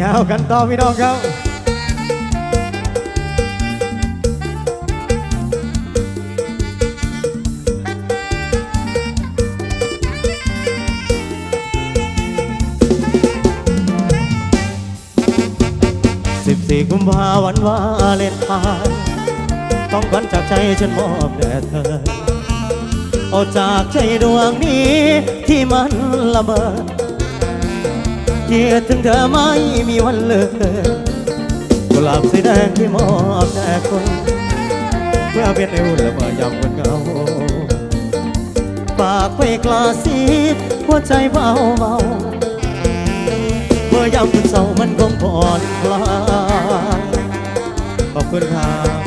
ยาวกันต่อพี่น้องครับสิบสี่กุมภาวันวาเลนไทน์ต้องขวัญจากใจฉันมอบแด่เธอ เอาจากใจดวงนี้ที่มันละเมอ เกียดถึงเธอไม่มีวันเลิกกุหลาบสีแดงที่มอบแด่คนเพื่อเป็นเอวและเมื่อยามคนเงาฝากไปกลาสีหัวใจเบาเบาเมื่อยามคุณเศร้ามันคงผ่อนคลายขอบคุณครับ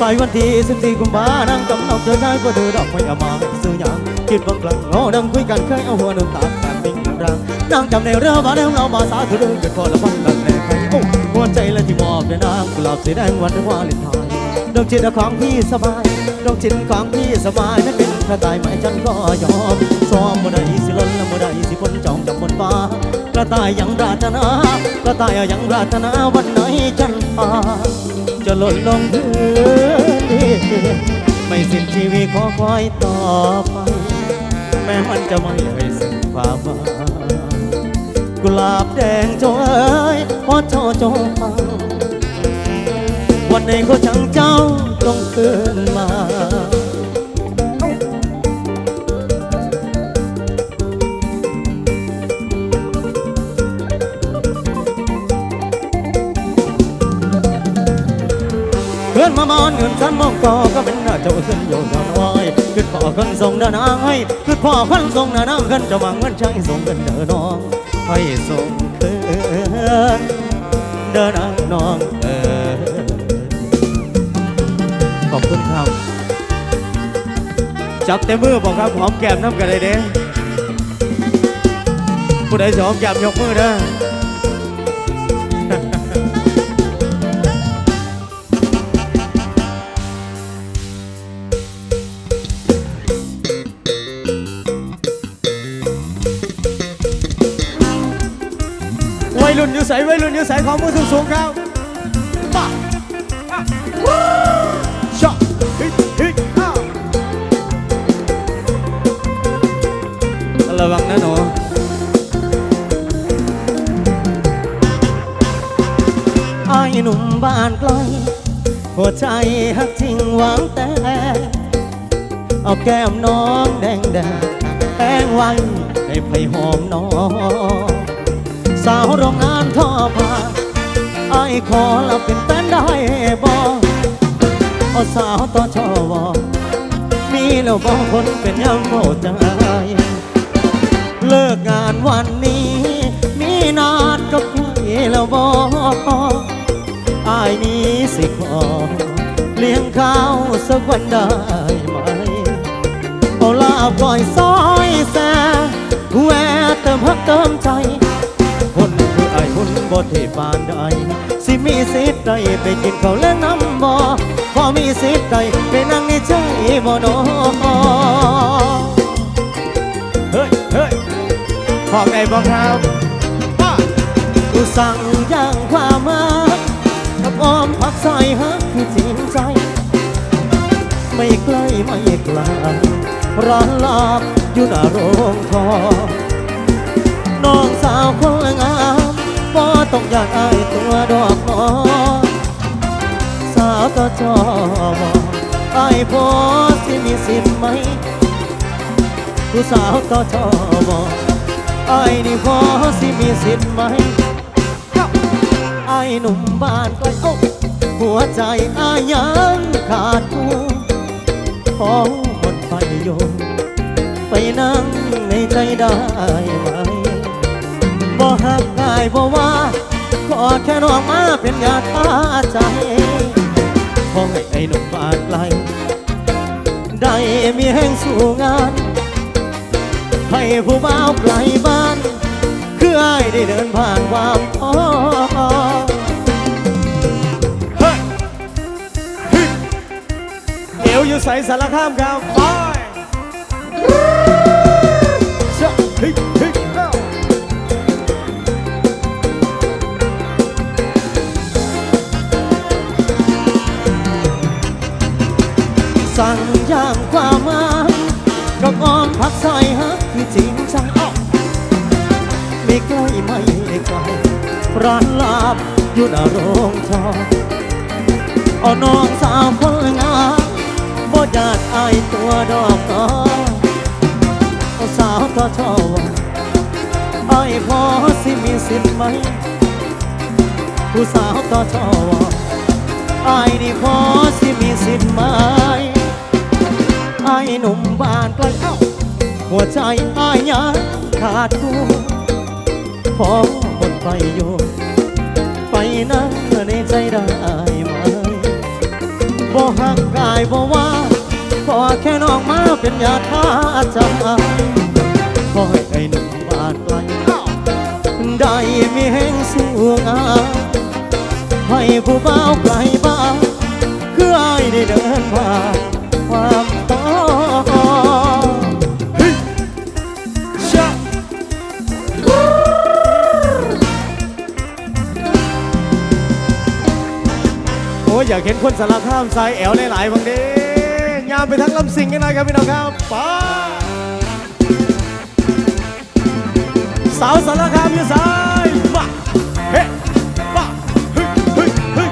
สายวันที่สิบสี่กุมภานั่งกำลังเจอได้ก็เดือดอกไม่เอามาซื้อยังคิดบางครั้งโง่ดังคุยกันเคยเอาหัวน้ำตาแตกติ้งรังนั่งจำในเรือมาแล้วเรามาสาธุเดินกันพอละพันกันแน่ใครโอ้หัวใจและที่มอบในนางกุหลาบสีแดงวันวาเลนไทน์ดวงจิตของพี่สบายดวงจิตของพี่สบายไม่เป็นพระตายไหมฉันก็ยอมซ้อมบ่ได้สิล้นและบ่ได้สิพ้นจองจำบนฟ้ากระต่ายยังรารถนากระต่ายยังรารถนาวันไหนฉันพา จะหล่นลงพื้นดินไม่สิ้นชีวิตขอคอยต่อไป แม้มันจะไม่ให้สิ้นความหมายกุหลาบแดงจงเอ้ยพอเจ้าจงฟังวันไหนก็ช่างเจ้าต้องตื่นมา พื่อนมามอนเงินฉันมองกอก็เป็นหน้าเจ้าขึ้นโยนทำไว้คือพ่อคนส่งเดินนางให้คือพ่อคนส่งเดินนางขึ้นจะมังเงินใช้ส่งเงินเดินน้องให้ส่งคืนเดินนางน้องเออขอบคุณครับจับเต็มมือบอกครับหอมแก้มน้ำกันเลยเด้ผู้ใดจะหอมแก้มยกมือเด้อ สูงครับมาชอบเฮ้ยเฮ้ยอ้าวระวังนะหนูไอ้หนุ่มบ้านไกลหัวใจหักจริงหวังแต่เอาแก้มน้องแดงแดงแป้งไว้ให้ไผ่หอมน้อง สาวโรงงานท่อผ้า ไอ้ขอลาเป็นแฟนได้บ่อสาวต่อชอวอมีแล้วบ่คนเป็นยังโมใจเลิกงานวันนี้ มีนัดกับใครแล้วบ่อายนี้สิขอเลี้ยงข้าวสักวันได้ไหมเอาลาบก่อยซอยแซ่แวะเติมฮักเติมใจ บ่เทปานใดสิมีสิทธิ์ใดไปกินข้าวและน้ำบ่พอมีสิทธิ์ใดไปนั่งในใจบ่นอเฮ้ยเฮ้ยของไอ้บ่ครับป้ากูสั่งย่างความมากับอ้อมผักใส่ฮักที่จริงใจไม่ใกล้ไม่ไกลร้านลาบอยู่หน้าโรงทองน้องสาวคนงามบ่ ต้องอยากอายตัวดอกหมอสาวก็จอบอายพอสิมีสิทธิ์ไหมผู้สาวก็จอบอายนี่พอสิมีสิทธิ์ไหมไอ้หนุ่มบ้านก็โอ้หัวใจอายยังขาดผู้ขอหมดไฟโยมไปนั่งในใจได้ไหมบ่หักง่ายบ่ว่า แค่น้องมาเป็นยาตาใจขอให้ไอ้หนุ่มบานไกลได้มีแห่งสู่งาน ให้ผู้บ่าวไกลบ้าน คือไอ้ได้เดินผ่านความท้อเฮ้ยเฮ้ยใส่สารคามครับไป ร้านลาบอยู่หน้าโรงทองเอาน้องสาวคนงามบ่ญาติอายตัวดอกน้อเอาสาวก็ชอบอายพอสิมีสิทธิ์ไหม ผู้สาวก็ชอบอายนี่พอสิมีสิทธิ์ไหมอายหนุ่มบ้านไกลเอ้าหัวใจอายยังขาดกูพอหมดไป อยู่ไปนั่งในใจได้ไหมบ่ห่างกายบ่ว่าขอแค่น้องมาเป็นยาติข้าจำขอให้ไอ้หนุ่มบาดไกลได้มีแห่งสูงอาให้ผู้บ่าวไกลบ้าน ยอยากเห็นคนสารคามสายแอวหลายๆบางเด้ยามไปทั้งลำสิงกันหน่อยครับพี่น้องครับไปสาวสารคามอยู่สายมาเฮ้มาเฮ้ยเฮ้ยเฮ้ย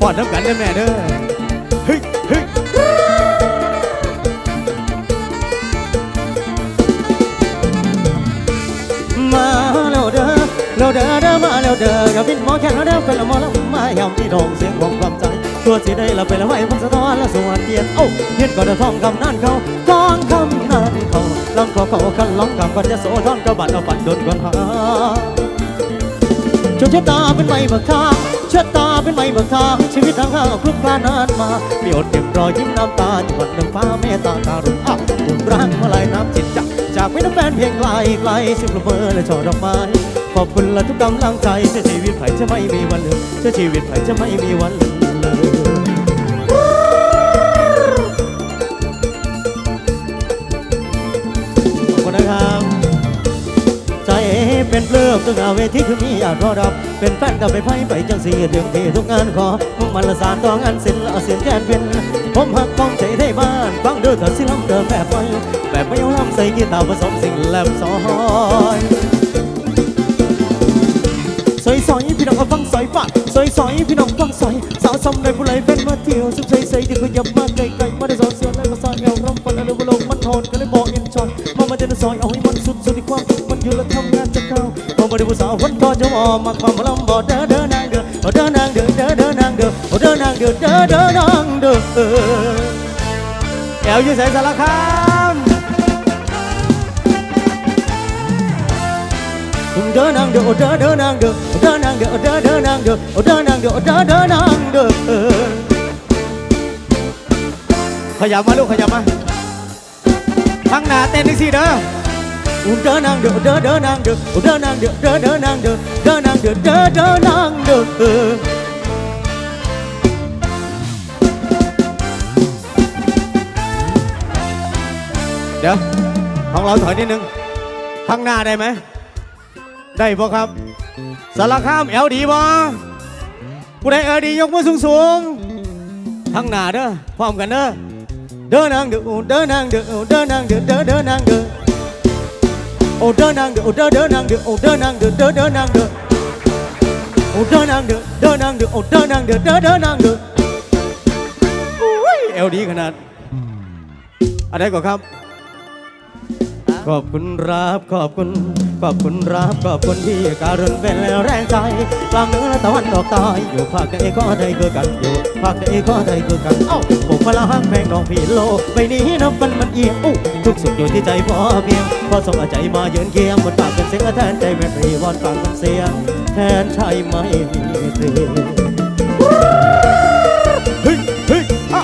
ฟอดน้ำกันเด้แม่เด้อ กับบินหมอแค่แล้วเด้อเป็นละมอแล้วมายำที่ดองเสียงของความใจตัวสิได้ละไปละไว้พันสะท้อนละสวัสดีเอ้าเฮ็ดก็ได้ท่องคำนั้นเขาท่องคำนั้นเขาลำขอเขาคันร้องกับก่อนจะโสทอนกับบัตรเอาฝันโดนก่อนหาจนชะตาเป็นไม้เบิกทางชะตาเป็นไม้เบิกทางชีวิตทางห้างคลุกคลานานมามีอดเก็บรอยยิ้มน้ำตาจังหวัดหนึ่งฟ้าเมตตาการุณอะบุญรักเมื่อไรน้ำจิตจักจากไม่น้ำแฟนเพียงไกลไกลสิบละเมอและช่อดอกไม้ ขอบคุณละทุกกำลังใจเชื่อชีวิตไผ่จะไม่มีวันลืมเชื่อชีวิตไผ่จะไม่มีวันลืมเลยขอบคุณนะครับ ใจเป็นเปลือกตึงเอาเวทีคือมีอยากรอรับเป็นแฟนกับไปไพ่ไปจังสีเรื่องที่ทุกงานขอมุ่งมันละสานต่องานศิลป์ละเสียนแกนเป็นผมหักป้องใจได้บ้านฟังเด้อเถิดสิลำเดิมแบบไปแบบไม่เอาลำใส่กีตาร์ผสมสิ่งแลมซอย ซอยซอยพี่น้องเอาฟังซอยฟาดซอยซอยพี่น้องฟังซอยสาวซำในผู้ไหลเป็นมาเที่ยวสุขใส่ใส่ที่ก็ยับมาไกลไกลมาได้สอนเสือและก็สอนเอวร่ำฟันอะไรบุลงมันโหดก็เลยบอกเอ็นจอยมามาเจนซอยเอาให้มันสุดสุดที่ความมันอยู่และทำงานจะเข้าพอมาได้ผู้สาวคนก็จะมอมักความมาลำบอเด้อเด้อนางเด้อเด้อนางเด้อเด้อเด้อนางเด้อเด้อนางเด้อเด้อเด้อนางเด้อแอวอยู่ใส่สารคาม เด้อนางเดอเด้อเด้อนางเดอเด้อนางเดอเด้อเด้อนางเดอเด้อนางเด้อเด้อเด้อนางเดอขยับมาลูกขยับมาข้างหน้าเต้นอีกสิเด้อเด้อนางเดอเด้อเด้อนางเดอเด้อนางเดอเด้อเด้อนางเดอเด้อนางเดอเด้อเด้อนางเด้อเดี๋ยวของเราถอยนิดนึงข้างหน้าได้ไหม ได้บ่ครับ สารคามแอลดีบ่ผู้ใดเอลดียกมือสูงสูงทั้งหน้าเด้อพร้อมกันเด้อเด้อนางเด้อเด้อนางเด้อเด้อนางเด้อเด้อเด้อนางเด้อโอ้เด้อนางเด้อโอ้เด้อเด้อนางเด้อโอ้เด้อนางเด้อเด้อเด้อนางเด้อโอ้เด้อนางเด้อเด้อนางเด้อโอ้เด้อนางเด้อเด้อเด้อนางเด้อเอลดีขนาดอะไรก่อนครับ ขอบคุณรับขอบคุณ ขอบคุณรับขอบคุณที่การุณเป็นแรงใจกลางเหนือตะวันออกใตายอยู่ภาคใดก็ได้คือกันอยู่ภาคใดก็ได้คือกันเอ้าผมพลังแมงน้องพี่โลกใบนี้นับมันมันเอียงอู้ทุกสุขอยู่ที่ใจพอเพียงพอส่งใจมาเยือนเคียงบนปากเป็นเสียงแทนใจแม่รีวอนฟังเป็นเสียงแทนใช่ไหมเธอเฮ้ยเฮ้ยอะ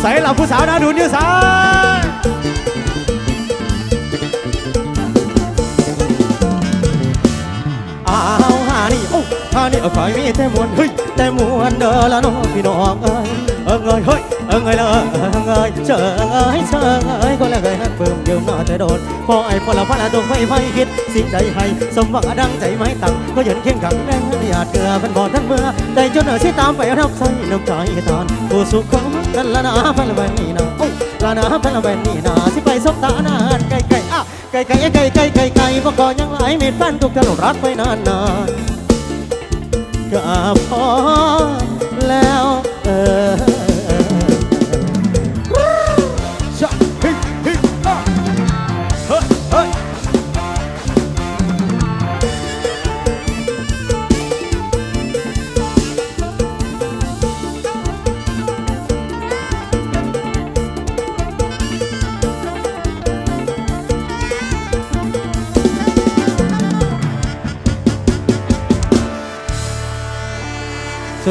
ใส่หลับผู้สาวนะดูนิ้วซ้าย นี่คอยมีแต่มวนเฮ้ยแต่มวนเด้อละน้องพี่น้องเอ้ยเอิงเอ้ยเฮ้ยเอิงเอ้ยละเอิงเอ้ยเชิงเอ้ยเชิงเอ้ยก็แล้วเคยฮักเบิ่มยืมมาแต่โดนพอไอ้พอลพละดวงไฟไฟคิดสิ่งใดให้สมหวังดังใจไม้ตั้งก็ยันเคียงขังแรงหยาดเกลือเป็นบ่อทั้งเมื่อได้จนเออที่ตามไปรับใส่น้ำใจทานผู้สุขของมันกันละนาพันละใบนี่นาโอ้ละนาพันละใบนี่นาสิไปสบตานานไกลไกลอะไกลไกลไกลไกลไกลไกลบ่ก่อยังหลายม็ดฟันทุกทะลุรักไปนานนาน ก็พอแล้วเออ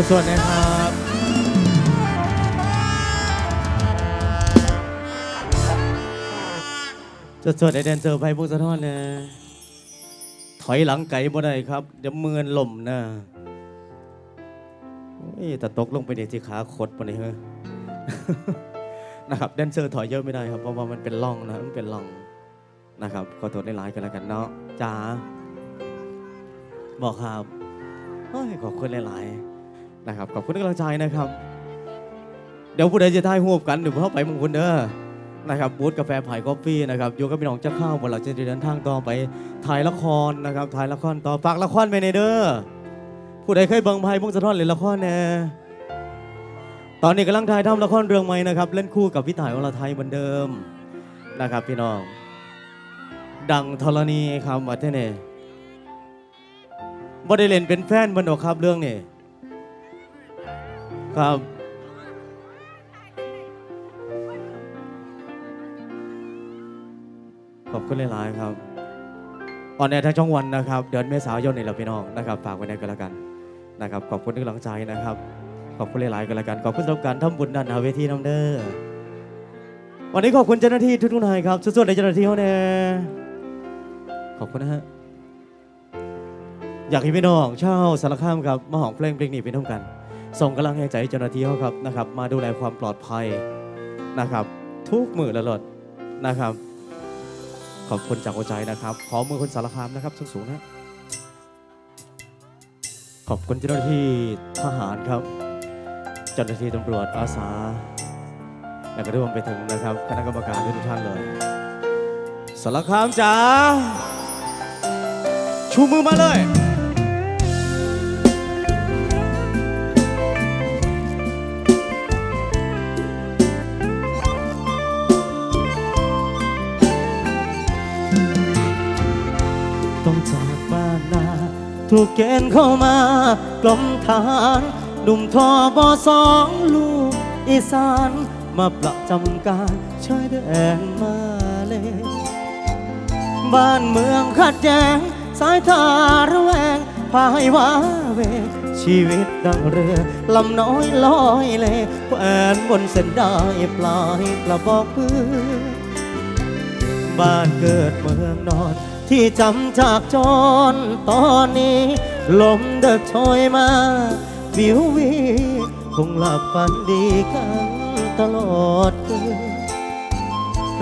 สวัสดีครับสดๆไอแดนเจอร์ไพพวกสะท้อนนะถอยหลังไก่บ่ได้ครับ เดี๋ยวมือนล่มนะโอ้แต่ตกลงไปเด็กที่ขาขดปะนี่เฮ้นะครับแดนเซอร์ถอยเยอะไม่ได้ครับเพราะว่ามันเป็นร่องนะมันเป็นร่องนะครับขอโทษในไลน์กันแล้วกันเนาะจ้าบอกครับขอบคุณหลาย ๆ นะครับขอบคุณทุกกำลังใจนะครับ เดี๋ยวผู้ใดจะทายหูบกันเดี๋ยวเข้าไปมงคุณเด้อนะครับบูธกาแฟไผ่กาแฟนะครับอยู่กับพี่น้องเจ้าข้าวบนเราจะเดินทางต่อไปถ่ายละครนะครับถ่ายละครต่อฝากละครไปในเด้อผู้ใดเคยเบิ่งไพ่พงศธรเล่นละครแน่ตอนนี้กำลังถ่ายทำละครเรื่องใหม่นะครับ เล่นคู่กับพี่ต่ายอรไทยเหมือนเดิมนะครับพี่น้อง ดังธรณีครับว่าเท่นี่บ่ได้เล่นเป็นแฟนมันหรอกครับเรื่องนี้ ครับ ขอบคุณหลาย ๆ ครับออนแอร์ทางช่องวันนะครับ เดือนเมษายนนี่แหละพี่น้องนะครับฝากไว้ในกันละกันนะครับขอบคุณทุกกำลังใจนะครับ ขอบคุณหลาย ๆ กันละกันขอบคุณสำหรับการทำบุญด้านหาเวทีน้ำเด้อวันนี้ขอบคุณเจ้าหน้าที่ทุกๆนายครับสุดๆในเจ้าหน้าที่เขาเนี่ยขอบคุณนะฮะอยากให้พี่น้องเช่าวสารคามครับมาหองเพลงเพลงนี้เป็นท่ากัน ส่งกำลังใจเจ้าหน้าที่เขาครับนะครับ มาดูแลความปลอดภัยนะครับ ทุกมือละลดนะครับ ขอบคุณจากหัวใจนะครับ ขอมือคนสารคามนะครับสูงๆนะขอบคุณเจ้าหน้าที่ทหารครับ เจ้าหน้าที่ตำรวจอาสาและก็รวมไปถึงนะครับคณะกรรมการทุกท่านเลยสารคามจ๋าชูมือมาเลย ถูกเกณฑ์เข้ามากลมทหารหนุ่มทอบอสองลูกอีสานมาประจำการชายแดนมาเลย บ้านเมืองขัดแย้งสายทาระแวงพายว่าเว ชีวิตดังเรือลำน้อยลอยเลแขวนบนเส้นได้ปลายกระบอกปืนบ้านเกิดเมืองนอน ที่จำจากจรตอนนี้ ลมเด็กโชยมา วิววีคงหลับฝันดีกันตลอดคืน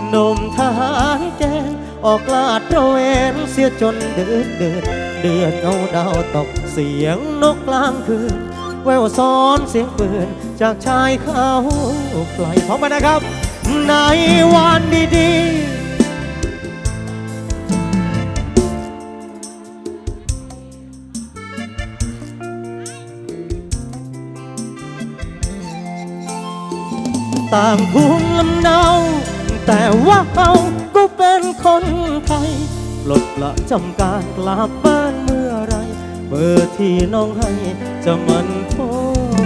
หนุ่มทหารแกงออกลาดตระเวนเสียจนเดือดเดือดเดือนเงาดาวตกเสียงนกกลางคืน แววซ้อนเสียงปืน จากชายเขาไกลพร้อมกันนะครับ ในวันดีๆ ต่างภูมิลำเนา แต่ว่าเราก็เป็นคนไทยปลดละจำการกลับบ้านเมื่อไรเบอร์ที่น้องให้จะมันโทร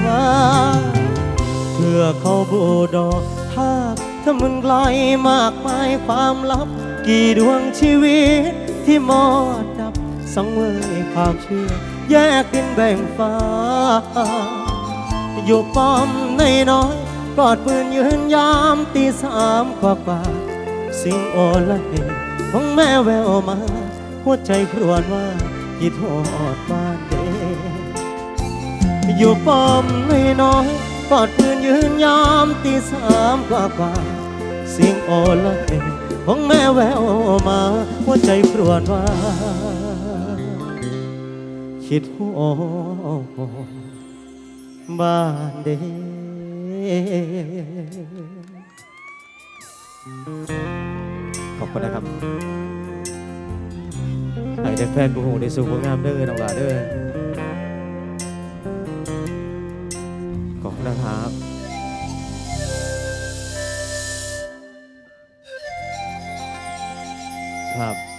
มาเพื่อเขาบูดอถ้าถ้ามันไกลมากมายความลับ กี่ดวงชีวิตที่มอดดับสังเวยความเชื่อ แยกดินแบ่งฟ้า อยู่ป้อมในน้อย กอดปืนยืนยามตีสามกว่ากว่า สิ่งโอละเหของแม่แววมา หัวใจครวญว่าคิดทอดบ้านเด็กอยู่ป้อมน้อยๆกอดปืนยืนยามตีสามกว่ากว่าสียงโอละเองของแม่แววมา หัวใจครวญว่าคิดหัวบ้านเด ขอบคุณนะครับให้ได้แฟนผู้หูได้สูงผู้งามเด้อน้องหลาเด้อขอบคุณนะครับครับ